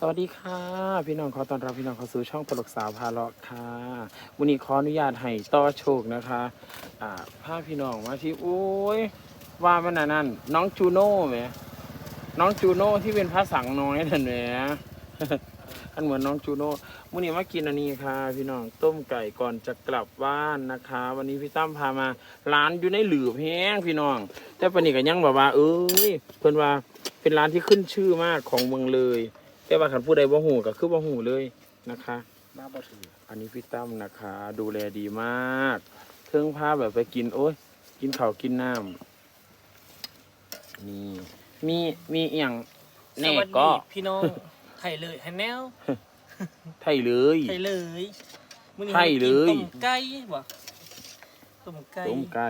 สวัสดีค่ะ พี่น้องขอต้อนรับพี่น้องเข้าสู่ช่องตลกสาวพาเลาะค่ะวันนี้ขออนุญาตให้ต่อโชคนะคะอ่าพาพี่น้องมาที่โอ้ยว่ามันน่ะนั่นน้องจูโน่ไหมน้องจูโน่ที่เป็นพระสังน้อยนั่นแหมอันเหมือนน้องจูโน่มื่อนี้มากินอันนี้ค่ะ พี่น้องต้มไก่ก่อนจะกลับบ้านนะคะ วันนี้พี่ตั้มพามาร้านอยู่ในหลืบแห้งพี่น้อง แต่ปนนี้ก็ยังแบบว่า เอ้ยเพิ่อนว่าเป็นร้านที่ขึ้นชื่อมากของเมืองเลย แต่ว่าขันผู้ใดบ่หูก็คือบ่หูเลยนะคะ มาบ่ถืออันนี้พี่ตั้มนะคะ ดูแลดีมากเทิงพาแบบไปกินโอ้ยกินข้าวกินน้ำนี่มีมีอหย่างแน่สวัสดีก็พี่น้องไทยเลยฮันแนวไทยเลยไทยเลยมื้อนี้ไทยเลยรากินต้มไก่บ่ต้มไก่ต้มไก่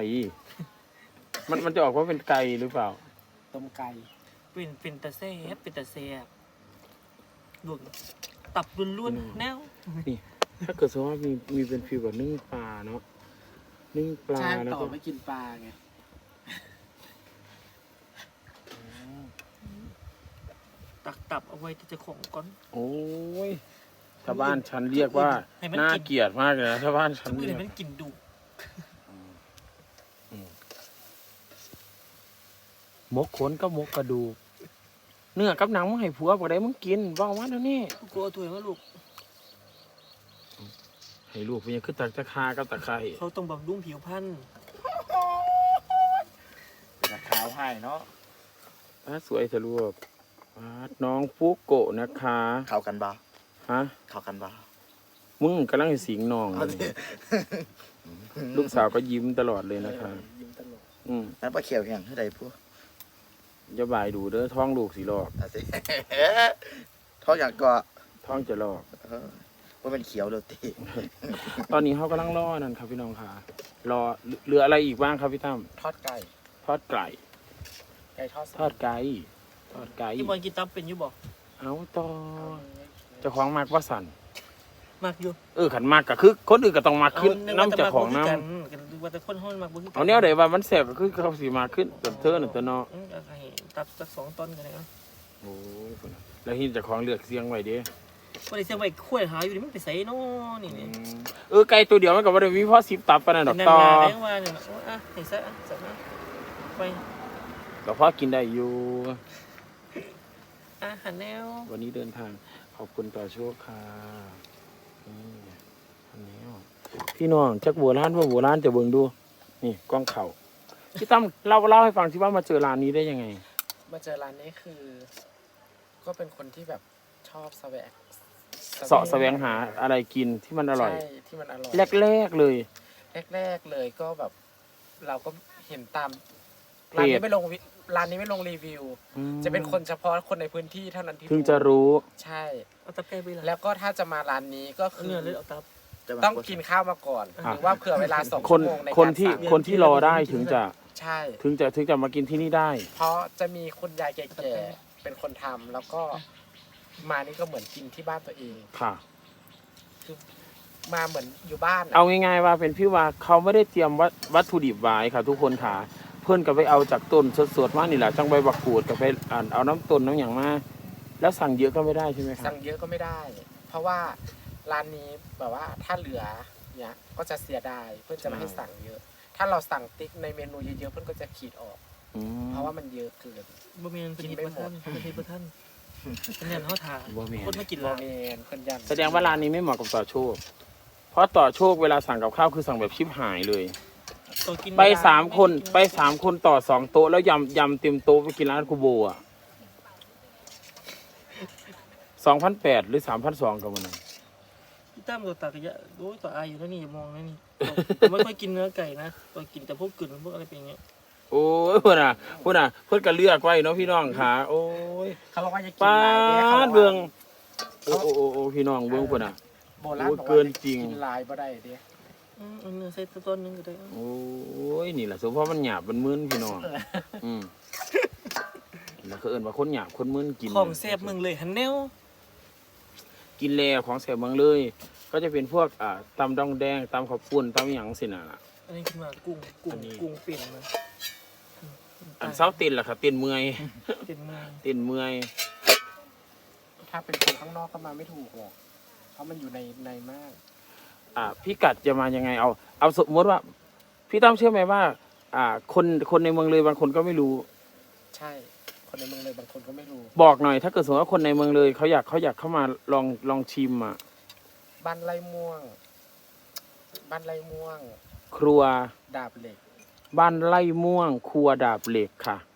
มันมันจะออกว่าเป็นไก่หรือเปล่าต้มไก่เป็นเป็นตะแซ่บเป็นตะแซ่บ ลวกตับล้วนอืมๆแนว นี่ถ้าเกิดสมมติว่ามีมีเป็นฟิวแบบนึ่งปลาเนาะนึ่งปลาแล้วต่อก็ไม่กินปลาไงตักตับเอาไว้ที่เจะของก่อน โอ้ยชาวบ้านฉันเรียกว่าให้มันน่าเกลียดมากเลยนะชาวบ้านฉันมื้อเรีนี้กมันกินดุมกขนกับมกกระดูก เนื้อกับหนังมึงให้ผัวบอกได้มึงกินบอกว่าเดี๋ยวนี้กลัวถ้วยมาลูก ให้ลูกเพียงคือตักตะคากับตะไคร้เขาต้องบำรุงผิวพรรณเป็นขาวให้เนาะอะสวยสะลวกอะน้องฟุกโกะนะคะเข้ากันบ่าฮะเข้ากันบ่ามึงกำลังสิงน้องเลยลูกสาวก็ยิ้มตลอดเลยนะคะยิ้มตลกอืมนั่นปลาเขียวเฮียงเท่าใดพวก อย่าบายดูเด้อท้องลูกสิหลอกอาสิ ท้องอย่างก็ท้องจะหลอก เออว่าเป็นเขียวโดดตีตอนนี้เขากำลังรอนั่นครับพี่น้องค่ะ รอเหลืออะไรอีกบ้างครับพี่ตั้มทอดไก่ ทอดไก่ไก่ทอดทอดไก่ทอดไก่ที่บอลกินตับเป็นอยู่บ่เอาต่อเจ้าของมากว่าสัน มากอยู่เออขันมากก็คือคนอื่นก็ต้องมาขึ้นนึกว่น้ำเจากของจะน้มากบ่คือกันกันนึกว่าแต่คนเฮามันมากบ่คือกัำเอาเนี้ยเดี๋ยวว่ามันแสบก็คือเขาสีมาขึ้นกับเธอหนึ่งตัวเนาะอืมเอาให้ตับสักสองตอนกันเลยเนาะโอ้ยพุ่นน่ะแล้วที่เจากของเลือกเสียงไว้เด้บ่ได้เสียงไว้คุ้ยหาอยู่นี่มันไปใส่เนาะนี่อืนี่มเออไก่ตัวเดียวมันก็บ่ได้มีเพราะสิบตับปานนั้นดอกนานต่อๆได้ว่าเนี่ยนะโอ้อะให้ซะอะซะนะไปก็พอกินได้อยู่ อะหันแนววันนี้เดินทางขอบคุณต่อโชคค่ะนี่อันนี้อะ พี่น้องจักโบราณว่าโบราณจะเบิ่งดู นี่กล้องเข่าพี่ตั้มเล่าเล่าให้ฟังที่ว่ามาเจอร้านนี้ได้ยังไง มาเจอร้านนี้คือ ก็เป็นคนที่แบบชอบแสวงเสาะแสวงหาอะไรกินที่มันอร่อย ใช่ที่มันอร่อย แรกๆเลย แรกๆเลยก็แบบ เราก็เห็นตามเพจร้านนี้ไม่ลงวิ ร้านนี้ไม่ลงรีวิว อืมจะเป็นคนเฉพาะคนในพื้นที่เท่านั้นที่ถึงจะรู้ใช่ เอาตับไก่ไปละแล้วก็ถ้าจะมาร้านนี้ก็เอาคือ เนื้อเลยเอาตับจะมาต้องกินข้าวมาก่อน อะ หรือว่าเผื่อเวลาสองคชั่นวโมงในคนการที่สั่งคนที่รอได้ถึงจะใช่ ถึงจะถึงจะมากินที่นี่ได้ เพราะจะมีคุณยายแก่ๆเป็นคนทำแล้วก็มานี่ก็เหมือนกินที่บ้านตัวเอง ค่ะ มาเหมือนอยู่บ้านอะเอาง่ายๆว่าเป็นพี่ว่าเขาไม่ได้เตรียมวัตวัตถุดิบไว้ค่ะ ทุกคนค่ะ เพื่อนก็ไปเอาจากต้นสดๆมานี่แหละจังใบบักกูดกับไปอ่านเอาน้ำต้นน้ำอย่างมาแล้วสั่งเยอะก็ไม่ได้ใช่ไหมครัสั่บงเยอะก็ไม่ได้ เพราะว่าร้านนี้แบบว่าถ้าเหลือเนี่ยก็จะเสียดายเพื่อนจะไม่ให้สั่งเยอะ ถ้าเราสั่งติ๊กในเมนูเยอะๆเพื่อนก็จะขีดออก อืมเพราะว่ามันเยอะเกิน บ่แม่นเป็นกินเฮ็ดไม่บ่หมทัดนเป็นเฮ็ดบ่ทันเป็นเนี่ยเฮาถ่าบ่แม่นคนมากินโรหลายเมนเพื่อนยันแสดงว่าร้านนี้ไม่เหมาะกับต่อโชค เพราะต่อโชคเวลาสั่งกับข้าวคือสั่งแบบชิบหายเลย ตัวกินไปสามคนไปสามคนต่อสองโต๊ะแล้วยำยำเต็มโต๊ะไปกินร้านคูโบอะสองพันแปดหรือสามพันสองกับมันนะพี่ตั้มตัวตักกะยะโอ้ยตัวอายอยู่แล้วนี่อย่ามองนะนี่ตัวไม่ค่อยกินเนื้อไก่นะตัวกินแต่พวกกึ่นพวกอะไรเป็นอย่างเงี้ยโอ้ยเพื่อนอะเพื่อนอะเพื่อนก็เลือกไว้เนาะพี่น้องค่ะโอ้ยเขาบอกว่าจะกินป้าลายเนี่ยเขาดบเบืออกงว่าโอ้โอ้โอ้โอ้พี่น้องเบื้องเพื่อนอะ โบราณบอกโอ้เกิว่านจริงกินลายบ่ได้เด้ อืมเอาเนื้อใส่ต้นนึงก็ได้โอ้ยนี่แหละสมเพราะมันหยาบมันมึนพี่น้องอืมแล้วก็เอินว่าคนหยาบคนมึนกินของแซ่บมึงเลยหันแนวกินแล้วของแสบเมืองเลย ก็จะเป็นพวกอ่าตำดองแดงตำข้าวปุ้นตำหยังสินะล่ะ อันนี้คือว่ากุ้งกุ้อังนนี้ กุ้งเปลี่ยนมาอันเศร้าเต้นล่ะครับเต้นเมื่อยเป็นเมืองเต้นเมื่อยถ้าถ้าเป็นคนข้างนอกก็มาไม่ถูกหรอก เพราะมันอยู่ในในมาก อ่าพี่กัดจะมายังไงเอา เอาสมมติว่า พี่ตั้มเชื่อไหมว่า อ่า คนคนในเมืองเลยบางคนก็ไม่รู้ ใช่ คนในเมืองเลยบางคนก็ไม่รู้ บอกหน่อย ถ้าเกิดสมมติว่าคนในเมืองเลยเขาอยากเขาอยากเข้ามาลองลองชิมอะบ้านไร่ม่วง บ้านไร่ม่วง ครัวดาบเหล็ก บ้านไร่ม่วง ครัวดาบเหล็กค่ะอืมข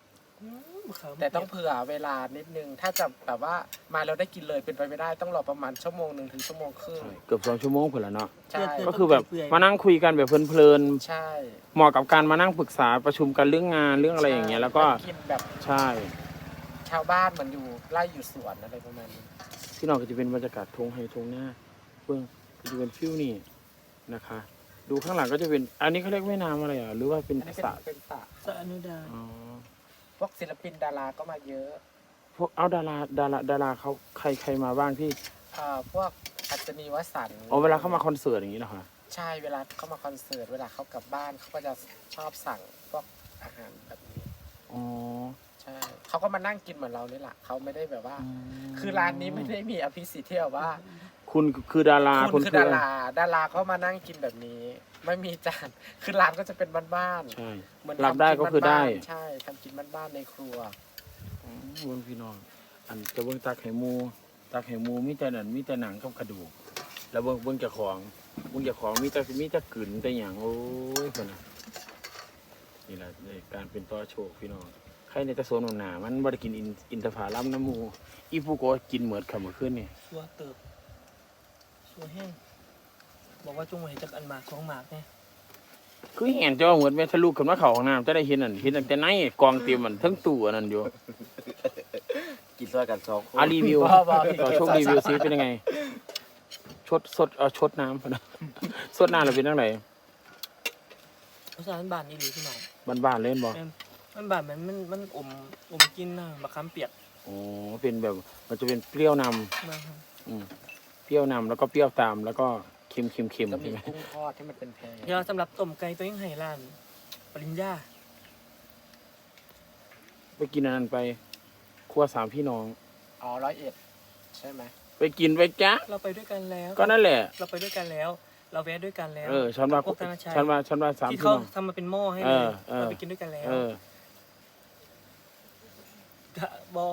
าว แต่ต้องเผื่อเวลานิดนึง ถ้าจะแบบว่ามาแล้วได้กินเลยเป็นไปไม่ได้ต้องรอประมาณชั่วโมงหนึ่งถึงชั่วโมงครึ่งเกือบสองชั่วโมงเผื่อแล้วเนาะใช่ก็คือแบบมานั่งคุยกันแบบเพลินใช่ๆเหมาะกับการมานั่งปรึกษาประชุมกันเรื่องงานเรื่องอะไรอย่างเงี้ยแล้วก็กินแบบใช่ ชาวบ้านเหมันอยู่ไร่อยู่สวนอะไรประมาณนี้ที่นอนก็จะเป็นบรรยากาศทงไฮทงหน้าเบื้องก็จะเป็นฟิวนี่นะคะ ดูข้างหลังก็จะเป็น อันนี้เขาเรียกแม่น้ำอะไรอะหรือว่าเป็นอันนี้เป็นสระเป็นสระสะอนุดาอ๋อพ วกศิลปินดาราก็มาเยอะพวกเอาดาราดาราดาราเขาใครใครมาบ้างพี่เอ่อพวกอัศนีวสันต์อ๋อเวลาเข้ามาคอนเสิร์ตอย่างนี้เหรอคะใช่เวลาเขามาคอนเสิร์ตเวลาเขากลับบ้านเขาก็จะชอบสั่งพวกอาหารแบบนี้อ๋อใช่เขาก็มานั่งกินเหมือนเรานี่แหละเขาไม่ได้แบบว่า อืมคือร้านนี้ไม่ได้มีอภิสิทธิ์ที่แบบว่าคุณคือดาราคุณคืออดาราดาราเขามานั่งกินแบบนี้ ไม่มีจานคือร้านก็จะเป็นบ้านใช่ ๆเหมือนรับได้ก็คือได้ ทำนบ้านๆใช่ทำกินบ้านๆในครัวอ๋อเบิ้งพี่น้อง อันจะเบิ้งตาไข่มูตาไข่มูมีแต่นั่นมีแต่หนังกับกระดูก แล้วเบิ้งเบิ้งเจ้าของเบิ้งเจ้าของมีแต่มีแต่กลืนแต่อย่างโอ้ยคนน่ะนี่แหละในการเป็นต่อโชคพี่น้องใครในตะโซนหนามันบ่ได้กินอินอินทผลัมน้ำหมูอีผู้ก็กินเหมือดคำเมื่อคืนนี่ สัวเติบสัวแห้ง บอกว่าจงไว้จากอันหมากสองหมากเนี่ยคือเห็นเจ้าเหมือนแม่ทะลุขึ้นมาเข้าห้องน้ำจะได้เห็นนั่นเห็นตั้งแต่ในกองเตรียมมันทั้งตู้อันนั้นอยู่กินซอยกันสองคนอารีวิวบ้าบ้าต่อโชครีวิวซิเป็นยังไง ชดสดเอาชดน้ำพอนะสดน้ำเราเป็นยังไงเพราะฉะนั้นบานนี่ดีพี่น้องบ้านๆเล่นบ่แม่นมันบานมันมันมันอมอมกินนะมะขามเปียกโอ้เป็นแบบ มันจะเป็นเปรี้ยวนนะครับำอืมเปรี้ยวนำแล้วก็เปรี้ยวตามแล้วก็ เค็มเค็มเค็มจะมีใช่ไหมกุ้งทอดที่มันเป็นแพรเดี๋ยวสำหรับต้มไก่ตัวยังไห้ร้านปริญญาไปกินอันนั้นไป ครัวสามพี่น้อง อ๋อร้อยเอ็ดใช่ไหมไปกินไปจ้ะเราไปด้วยกันแล้ว ก็นั่นแหละ เราไปด้วยกันแล้ว เราแวะด้วยกันแล้วเออฉันว่าพวกธนชัยฉันว่าฉันว่าสามที่พี่เขาน้อง ทำมาเป็นหม้อให้เอเลยอเออ เราไปกินด้วยกันแล้วเออกะบอ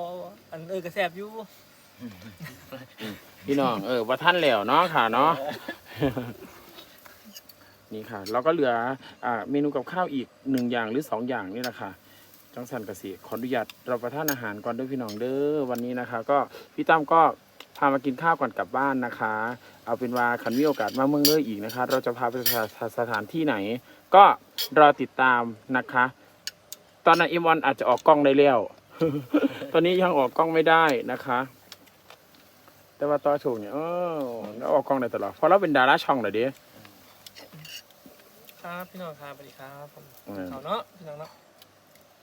อันเออกระแสบอยู่ พี่น้องเออว่าท่านแล้วเนาะค่ะเนาะนี่ค่ะเราก็เหลืออ่าเมนูกับข้าวอีกหนึ่งอย่างหรือสองอย่างนี่แหละค่ะจังสันกสิขออนุญาตเราประทานอาหารก่อนด้วยพี่น้องเด้อวันนี้นะคะ ก็พี่ตั้มก็พามากินข้าวก่อนกลับบ้านนะคะ เอาเป็นว่าขันมีโอกาสมาเมืองเลยอีกนะคะ เราจะพาไปสถานสถานที่ไหน ก็รอติดตามนะคะ ตอนนั้นอิมออนอาจจะออกกล้องได้แล้ว ตอนนี้ยังออกกล้องไม่ได้นะคะ แต่ว่าต่อโชคเนี่ยเออแล้วออกกล้องได้ตลอดเพราะเราเป็นดาราช่องเหรอเด้ ครับพี่น้องครับสวัสดีครับผมอืม เขาเนาะพี่น้องเนาะ